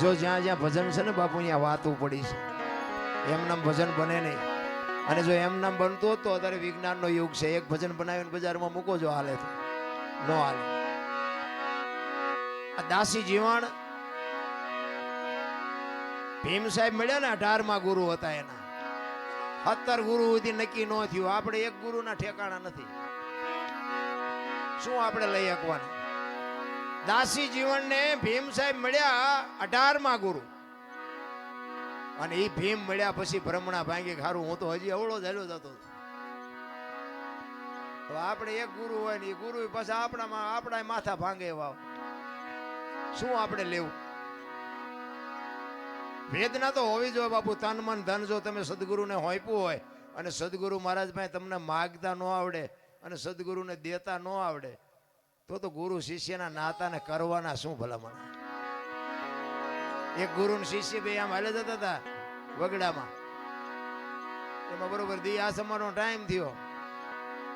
જો જ્યાં જ્યાં ભજન છે ને બાપુ, ત્યાં વાતું પડી છે. એમ નામ ભજન બને નહીં. અને જો એમ નામ બનતું હોત તો અત્યારે વિજ્ઞાનનો યુગ છે. એક ભજન બનાવીને બજારમાં મૂકો જો હાલે તો. નો હાલે. આ દાસી જીવણ ભીમ સાહેબ મળ્યા ને, અઢારમાં ગુરુ હતા એના. સત્તર ગુરુ સુધી નક્કી ન થયું. આપણે એક ગુરુના ઠેકાણા નથી. શું આપણે લઈ શકવાના? દાસી જીવનને ભીમ સાહેબ મળ્યા અઢારમાં ગુરુ. અને એ ભીમ મળ્યા પછી ભ્રમણા ભાંગી ખારું હું તો હજી અવળો જ જતો તો આપણે એક ગુરુ હોય ને એ ગુરુ પાછા આપણામાં આપણા માથા ભાંગે એવા શું આપણે લેવું? વેદના તો હોવી જોઈએ બાપુ, તન મન ધન જો તમે સદગુરુને હોઈપું હોય અને સદગુરુ મહારાજ ભાઈ તમને માગતા ન આવડે અને સદગુરુને દેતા ન આવડે તો તો ગુરુ શિષ્યના નાતાને કરવાના શું ભલામણ? એક ગુરુ ને શિષ્ય બે આમ હાલે જતા હતા વગડામાં. એમાં બરોબર દી આસમાનો ટાઈમ થયો.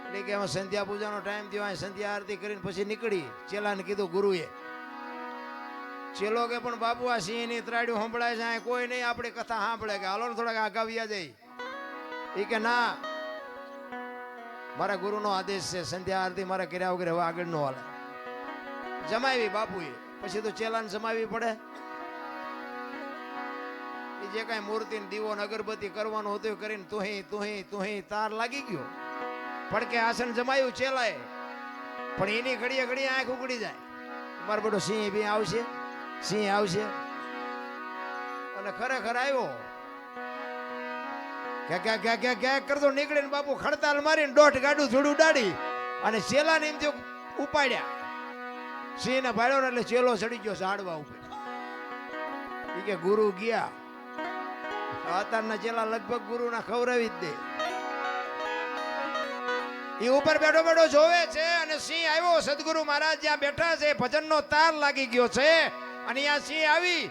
એટલે કે એમાં સંધ્યા પૂજાનો ટાઈમ થયો, અહીં સંધ્યા આરતી કરીને પછી નીકળી. ચેલાને કીધું ગુરુએ ચેલો કે પણ બાપુ આ સિંહની ત્રાડ્યું સંભળાય છે કોઈ નહીં, આપણે કથા સાંભળે કે હાલો ને થોડાક આગાવ્યા જઈ. એ કે, ના મારા ગુરુનો આદેશ છે, સંધ્યા આરતી મારા કર્યા વગર હવે આગળ નો હાલે. જમાવી બાપુએ, પછી તો ચેલાને જમાવી પડે. એ જે કાંઈ મૂર્તિ દીવો ને અગરબત્તી કરવાનું હતું કરીને તુહી તુહી તુહી તાર લાગી ગયો. પડકે આસન જમાયું ચેલાએ, પણ એની ઘડીએ ઘડીએ આંખ ઉગડી જાય. મારો બધો સિંહ બી આવશે, સિંહ આવશે. અને ખરેખર આવ્યો. કે કે કે કે કે કરતો નીકળીને બાપુ ખડતાલ મારીને દોઢ ગાડું થોડું ઉડાડી અને ચેલાને એમ થયું ઉપાડ્યા. સિંહને ભાડ્યો ને એટલે ચેલો ચડી ગયો ઝાડવા ઉપર. એ કે ગુરુ ગયા. અત્યારના ચેલા લગભગ ગુરુના ખવડાવી જ દે. એ ઉપર બેઠો બેઠો જોવે છે અને સિંહ આવ્યો, સદગુરુ મહારાજ જ્યાં બેઠા છે, ભજનનો તાર લાગી ગયો છે અને આ સિંહ આવી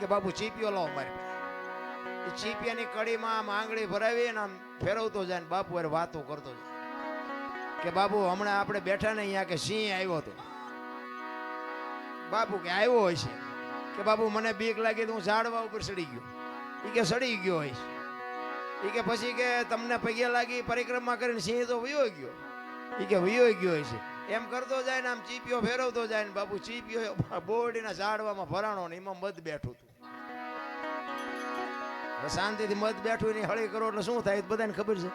કે બાપુ ચીપીઓ લાવો મારી. ચીપિયાની કડીમાં આમ આંગળી ભરાવી ને આમ ફેરવતો જાય ને બાપુ અરે વાતો કરતો જાય. કે બાપુ, હમણાં આપણે બેઠા ને અહીંયા કે સિંહ આવ્યો હતો બાપુ કે આવ્યો હોય છે. કે બાપુ, મને બીક લાગી તો હું ઝાડવા ઉપર સડી ગયો. એ કે સડી ગયો હોય છે. એ કે પછી કે તમને પગે લાગી પરિક્રમા કરીને સિંહ તો વયો ગયો. એ કે વયો ગયો છે. એમ કરતો જાય ને આમ ચીપીઓ ફેરવતો જાય ને બાપુ ચીપીઓ બોરડીના ઝાડવામાં ભરાણો ને એમાં મધ બેઠું હતું. શાંતિથી મત બેઠું ને હળી કરો એટલે શું થાય બધાને ખબર છે.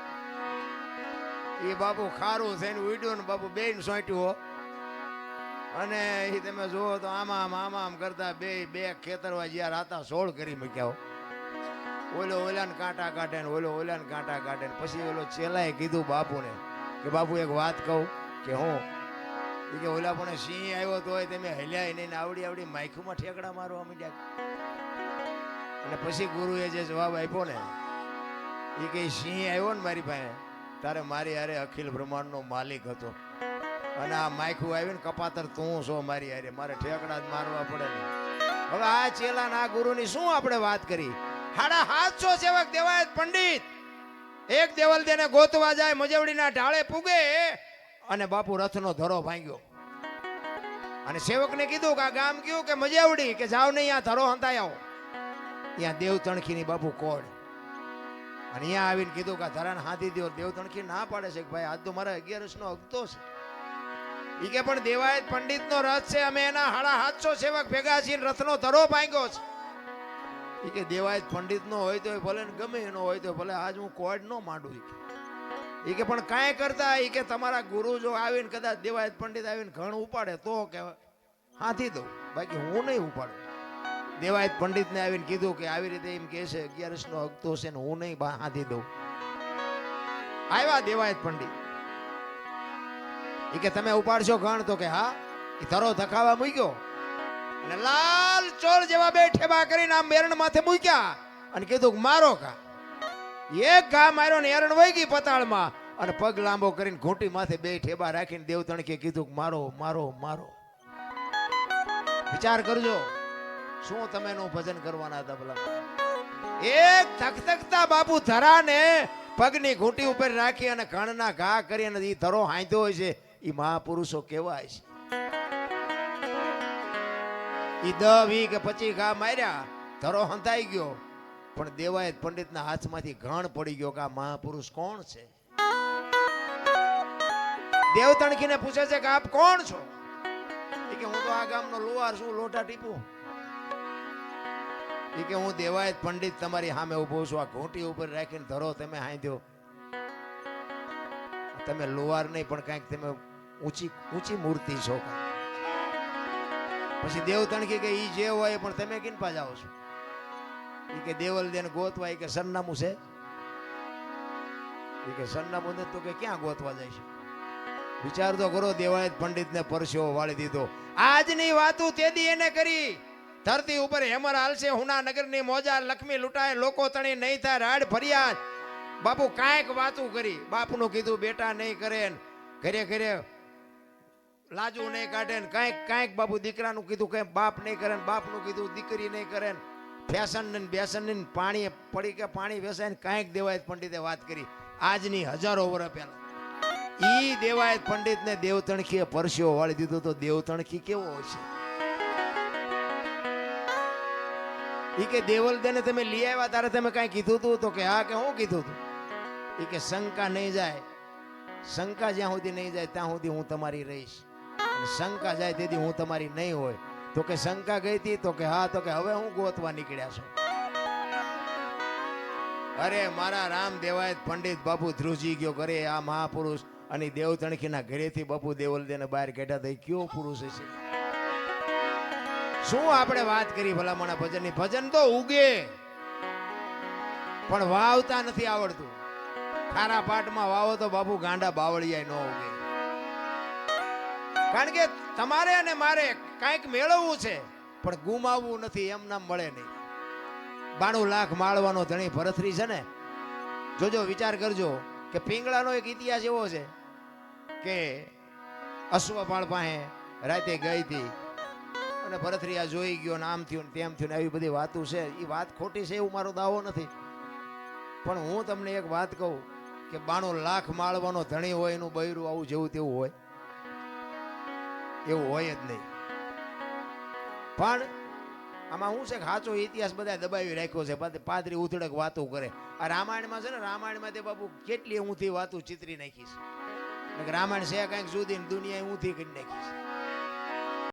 એ બાપુ ખારું થઈને ઉડ્યું ને બાપુ બેન સોંટ્યું હો. અને એ તમે જુઓ તો આમાં આમ આમાં આમ કરતા બે બે ખેતરવા જ્યાં રાતા સોળ કરી મૂક્યા હો. ઓલો ઓલાને કાંટા કાઢે ને ઓલો ઓલાને કાંટા કાઢે ને પછી ઓલો ચેલાએ કીધું બાપુને કે બાપુ એક વાત કહું કે હું કે ઓલા પણ સિંહ આવ્યો તોય તમે હલ્યા નહીં આવડી આવડી માયખુમાં ઠેકડા મારવા માંડ્યા. અને પછી ગુરુએ જે જવાબ આપ્યો ને એ કે, સિંહ આવ્યો ને મારી પાસે, તારે મારી હારે અખિલ બ્રહ્માંડનો માલિક હતો. અને આ માયખું આવ્યું ને કપાતર તું છો મારી હારે, મારે ઠેકડા જ મારવા પડે ને. હવે આ ચેલા ના ગુરુની શું આપણે વાત કરી? હાડા હાથસો સેવક દેવાયત પંડિત. એક દેવલ તેને ગોતવા જાય, મજવડીના ઢાળે પૂગે, અને બાપુ રથનો ધરો ભાંગ્યો. અને સેવકને કીધું કે આ ગામ કયું? કે મજાવડી, કે જાવ નહીં, આ ધરો હંતાઈ આવો. ત્યાં દેવ તણખીની બાપુ કોડ અને અહીંયા આવીને કીધું કે આ ધરાને હાથી દો દેવ તણખી ના પાડે છે કે ભાઈ, આજ તો મારા અગિયારસ નો અગતો છે. ઈ કે પણ દેવાયત પંડિત નો રથ છે, અમે એના હાડા હાથસો સેવક ભેગા છીએ રથનો ધરો ભાંગ્યો છે. ઈ કે દેવાયત પંડિત નો હોય તો ભલે ને ગમે એનો હોય તો ભલે, આજ હું કોડ નો માંડું એ કે. કે પણ કાંઈ કરતા એ કે તમારા ગુરુ જો આવીને કદાચ દેવાયત પંડિત આવીને ઘણ ઉપાડે તો કે હાથી દઉં બાકી હું નહીં ઉપાડું. દેવાયત પંડિતને આવીને કીધું કે આવી રીતે એમ કે છે અગિયારસ નો હકતો છે ને હું નહીં હાથી દઉં. આવ્યા દેવાયત પંડિત. એ કે, તમે ઉપાડશો ગણ તો કે, હા. એ ધરો ધકાવા મૂક્યો. અને લાલ ચોર જેવા બે ઠેબા કરીને આમ મેરણ માથે મૂક્યા અને કીધું મારો કા એક ઘા માર્યો ને એરણ વહી ગઈ પતાળમાં અને પગ લાંબો કરીને ઘૂંટી માથે બે ઠેબા રાખીને દેવતણકે કીધું મારો મારો મારો. વિચાર કરજો. શું તમે એનું ભજન કરવાના હતા એક થકથકતા બાપુ ધરાને પગની ઘૂંટી ઉપર રાખી અને કણના ઘા કરી અને ઈ ધરો હાંધ્યો હોય છે. એ મહાપુરુષો કેવાય છે. ઈ દ, વી કે પચી ઘા માર્યા, ધરો હંધાઈ ગયો. પણ દેવાયત પંડિતના હાથમાંથી ઘણ પડી ગયો કે આ મહાપુરુષ કોણ છે? દેવતણકીને પૂછે છે કે આપ કોણ છો? કે હું તો આ ગામનો લુહાર છું લોટા ટીપું. ઈ કે હું દેવાયત પંડિત તમારી સામે ઊભો છું. આ ઘૂંટી ઉપર રાખીને ધરો, તમે હાંધ્યો. તમે લુહાર નહીં, પણ કાંઈક તમે ઊંચી ઊંચી મૂર્તિ છો પછી દેવતણખી કે ઈ જે હોય પણ તમે કિન પા જાઓ છો? એ કે દેવલ દેન ગોતવા એ કે સરનામું છે. એ કે સરનામું ને તો કે ક્યાં ગોતવા જાય છે? વિચાર તો કરો, દેવાયત પંડિતને પરસ્યો વાળી દીધો. આજની વાતું તેદી એને કરી. ધરતી ઉપર હેમર હાલશે, હુના નગરની મોજા લક્ષ્મી લૂંટાય, લોકો તણી નહીં થાય, રાડ ફરિયાદ. બાપુ કાંઈક વાતું કરી. બાપનું કીધું, બેટા નહીં કરે ઘરે ઘરે લાજુ નહીં કાઢે ને, કાંઈક કાંઈક બાપુ દીકરાનું કીધું, કઈ બાપ નહીં કરે ને, બાપનું કીધું, દીકરી નહીં કરે ને, ફેશન ને બેસન ને પાણી, પડી કે પાણી વેસાય ને, કાંઈક દેવાય પંડિતે વાત કરી. આજની હજારો વર્ષ પહેલા. ઈ દેવાય પંડિતને દેવતણખીએ પરસ્યો વાળી દીધો તો દેવતણખી કેવો હોય ઈ કે દેવલ દેને તમે લઈ આવ્યા, તારે તમે કાંઈ કીધું તું? તો કે હા, કે હું કીધું તું? એ કે શંકા નહીં જાય. શંકા જ્યાં સુધી નહીં જાય, ત્યાં સુધી હું તમારી રહીશ. શંકા જાય તેથી હું તમારી નહીં હોય. તો કે શંકા ગઈ હતી, તો કે હા, તો કે હવે હું ગોતવા નીકળ્યા છું. અરે, મારા રામ દેવાયત પંડિત બાપુ ધ્રુજી ગયો કરે આ મહાપુરુષ અને દેવતણખીના ઘરેથી બાપુ દેવલ દેને બહાર કાઢ્યા થઈ એ કયો પુરુષ છે શું આપણે વાત કરી ભલામણા ભજનની? ભજન તો ઉગે, પણ વાવતા નથી આવડતું. ખારા પાટમાં વાવો તો બાપુ ગાંડા બાવળિયા ન ઉગે. કારણ કે તમારે અને મારે કાંઈક મેળવવું છે, પણ ગુમાવવું નથી, એમ નામ મળે નહીં. બાણું લાખ માળવાનો ધણી ભરથરી છે ને, જોજો, વિચાર કરજો કે પિંગળાનો એક ઇતિહાસ એવો છે કે અશ્વપાળ પાસે રાતે ગઈ હતી. અને ભરથરી આ જોઈ ગયો ને આમ થયું તેમ થયું ને આવી બધી વાતો છે. એ વાત ખોટી છે એવું મારો દાવો નથી. પણ હું તમને એક વાત કહું કે બાણું લાખ માળવાનો ધણી હોય એનું બૈરું આવું જેવું તેવું હોય. એવું હોય જ નહીં. પણ આમાં શું છે કે સાચો ઇતિહાસ બધા દબાવી રાખ્યો છે. પાદરી ઉથડક વાતો કરે. આ રામાયણમાં છે ને, રામાયણમાં તે બાપુ કેટલી ઊંધી વાતો ચિતરી નાખીશ રામાયણ છે કાંઈક સુધી દુનિયાએ દુનિયા ઊંધી કરી નાખીશ